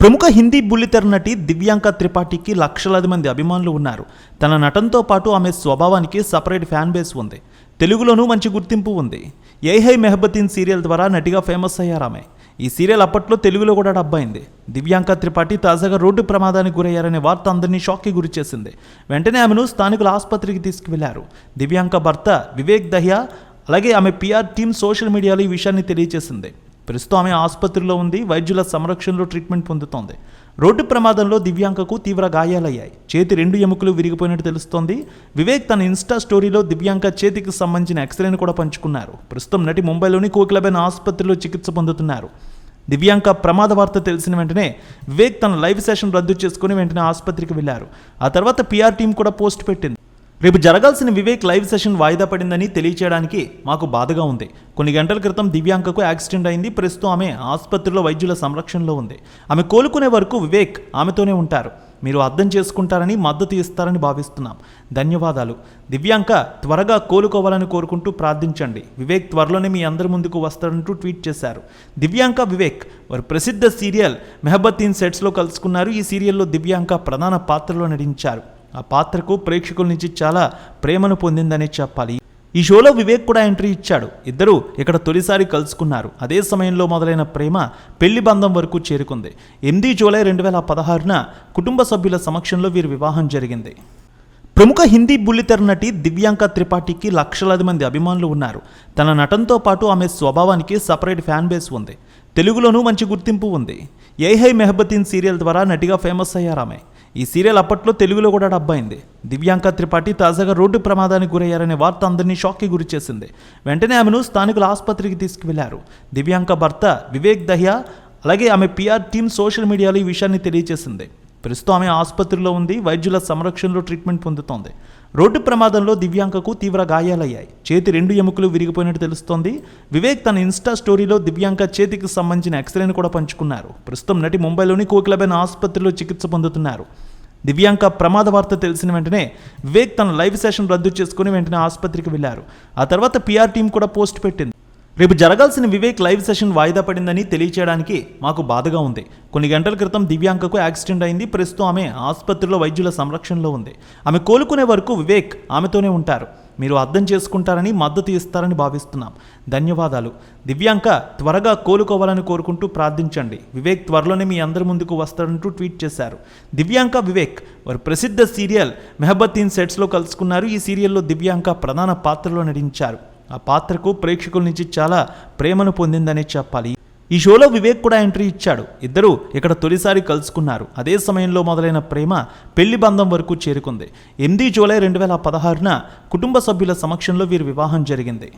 ప్రముఖ హిందీ బుల్లితెర నటి దివ్యాంక త్రిపాఠికి లక్షలాది మంది అభిమానులు ఉన్నారు. తన నటనతో పాటు ఆమె స్వభావానికి సపరేట్ ఫ్యాన్ బేస్ ఉంది. తెలుగులోనూ మంచి గుర్తింపు ఉంది. ఏ హై మెహబతీన్ సీరియల్ ద్వారా నటిగా ఫేమస్ అయ్యారు ఆమె. ఈ సీరియల్ అప్పట్లో తెలుగులో కూడా డబ్బైంది దివ్యాంక త్రిపాఠి తాజాగా రోడ్డు ప్రమాదానికి గురయ్యారనే వార్త అందరినీ షాక్కి గురి చేసింది. వెంటనే ఆమెను స్థానికుల ఆసుపత్రికి తీసుకువెళ్ళారు. దివ్యాంక భర్త వివేక్ దహియా అలాగే ఆమె పిఆర్ టీం సోషల్ మీడియాలో ఈ విషయాన్ని తెలియజేసింది. ప్రస్తుతం ఆమె ఆసుపత్రిలో ఉంది వైద్యుల సంరక్షణలో ట్రీట్మెంట్ పొందుతోంది. రోడ్డు ప్రమాదంలో దివ్యాంకకు తీవ్ర గాయాలయ్యాయి. చేతి రెండు ఎముకలు విరిగిపోయినట్టు తెలుస్తోంది. వివేక్ తన ఇన్స్టా స్టోరీలో దివ్యాంక చేతికి సంబంధించిన ఎక్స్రేని కూడా పంచుకున్నారు. ప్రస్తుతం నటి ముంబైలోని కోకిలబెన్ ఆసుపత్రిలో చికిత్స పొందుతున్నారు. దివ్యాంక ప్రమాద వార్త తెలిసిన వెంటనే వివేక్ తన లైవ్ సెషన్ రద్దు చేసుకుని వెంటనే ఆసుపత్రికి వెళ్ళారు ఆ తర్వాత పిఆర్ టీం కూడా పోస్ట్ పెట్టింది. రేపు జరగాల్సిన వివేక్ లైవ్ సెషన్ వాయిదా పడిందని తెలియచేయడానికి మాకు బాధగా ఉంది. కొన్ని గంటల క్రితం దివ్యాంకకు యాక్సిడెంట్ అయింది. ప్రస్తుతం ఆమె ఆసుపత్రిలో వైద్యుల సంరక్షణలో ఉంది. ఆమె కోలుకునే వరకు వివేక్ ఆమెతోనే ఉంటారు. మీరు అర్థం చేసుకుంటారని మద్దతు ఇస్తారని భావిస్తున్నాం. ధన్యవాదాలు. దివ్యాంక త్వరగా కోలుకోవాలని కోరుకుంటూ ప్రార్థించండి. వివేక్ త్వరలోనే మీ అందరి ముందుకు వస్తారంటూ ట్వీట్ చేశారు. దివ్యాంక వివేక్ వారు ప్రసిద్ధ సీరియల్ మెహబద్దీన్ సెట్స్లో కలుసుకున్నారు. ఈ సీరియల్లో దివ్యాంక ప్రధాన పాత్రలో నటించారు. ఆ పాత్రకు ప్రేక్షకుల నుంచి చాలా ప్రేమను పొందిందనే చెప్పాలి. ఈ షోలో వివేక్ కూడా ఎంట్రీ ఇచ్చాడు. ఇద్దరు ఇక్కడ తొలిసారి కలుసుకున్నారు. అదే సమయంలో మొదలైన ప్రేమ పెళ్ళి బంధం వరకు చేరుకుంది. ఎనిమిది జూలై రెండు వేల పదహారున కుటుంబ సభ్యుల సమక్షంలో వీరి వివాహం జరిగింది. ప్రముఖ హిందీ బుల్లితెర నటి దివ్యాంక త్రిపాఠికి లక్షలాది మంది అభిమానులు ఉన్నారు. తన నటనతో పాటు ఆమె స్వభావానికి సపరేట్ ఫ్యాన్ బేస్ ఉంది. తెలుగులోనూ మంచి గుర్తింపు ఉంది. ఏ హై మెహబతీన్ సీరియల్ ద్వారా నటిగా ఫేమస్ అయ్యారు ఆమె. ఈ సీరియల్ అప్పట్లో తెలుగులో కూడా డబ్బైంది దివ్యాంక త్రిపాఠి తాజాగా రోడ్డు ప్రమాదానికి గురయ్యారనే వార్త అందరినీ షాక్కి గురి చేసింది. వెంటనే ఆమెను స్థానికుల ఆసుపత్రికి తీసుకువెళ్ళారు. దివ్యాంక భర్త వివేక్ దహియా అలాగే ఆమె పిఆర్ టీం సోషల్ మీడియాలో ఈ విషయాన్ని తెలియజేసింది. ప్రస్తుతం ఆమె ఆసుపత్రిలో ఉంది వైద్యుల సంరక్షణలో ట్రీట్మెంట్ పొందుతోంది. రోడ్డు ప్రమాదంలో దివ్యాంకకు తీవ్ర గాయాలయ్యాయి. చేతి రెండు ఎముకలు విరిగిపోయినట్టు తెలుస్తోంది. వివేక్ తన ఇన్స్టా స్టోరీలో దివ్యాంక చేతికి సంబంధించిన ఎక్స్రేని కూడా పంచుకున్నారు. ప్రస్తుతం నటి ముంబైలోని కోకిలబెన్ ఆసుపత్రిలో చికిత్స పొందుతున్నారు. దివ్యాంక ప్రమాద వార్త తెలిసిన వెంటనే వివేక్ తన లైవ్ సెషన్ రద్దు చేసుకుని వెంటనే ఆసుపత్రికి వెళ్ళారు ఆ తర్వాత పిఆర్ టీం కూడా పోస్ట్ పెట్టింది. రేపు జరగాల్సిన వివేక్ లైవ్ సెషన్ వాయిదా పడిందని తెలియచేయడానికి మాకు బాధగా ఉంది. కొన్ని గంటల క్రితం దివ్యాంకకు యాక్సిడెంట్ అయింది. ప్రస్తుతం ఆమె ఆసుపత్రిలో వైద్యుల సంరక్షణలో ఉంది. ఆమె కోలుకునే వరకు వివేక్ ఆమెతోనే ఉంటారు. మీరు అర్థం చేసుకుంటారని మద్దతు ఇస్తారని భావిస్తున్నాం. ధన్యవాదాలు. దివ్యాంక త్వరగా కోలుకోవాలని కోరుకుంటూ ప్రార్థించండి. వివేక్ త్వరలోనే మీ అందరి ముందుకు వస్తారంటూ ట్వీట్ చేశారు. దివ్యాంక వివేక్ వారి ప్రసిద్ధ సీరియల్ మెహబత్తీన్ సెట్స్లో కలుసుకున్నారు. ఈ సీరియల్లో దివ్యాంక ప్రధాన పాత్రలో నటించారు. ఆ పాత్రకు ప్రేక్షకుల నుంచి చాలా ప్రేమను పొందిందనే చెప్పాలి. ఈ షోలో వివేక్ కూడా ఎంట్రీ ఇచ్చాడు. ఇద్దరు ఇక్కడ తొలిసారి కలుసుకున్నారు. అదే సమయంలో మొదలైన ప్రేమ పెళ్ళి బంధం వరకు చేరుకుంది. ఎనిమిది జూలై రెండు వేల పదహారున కుటుంబ సభ్యుల సమక్షంలో వీరి వివాహం జరిగింది.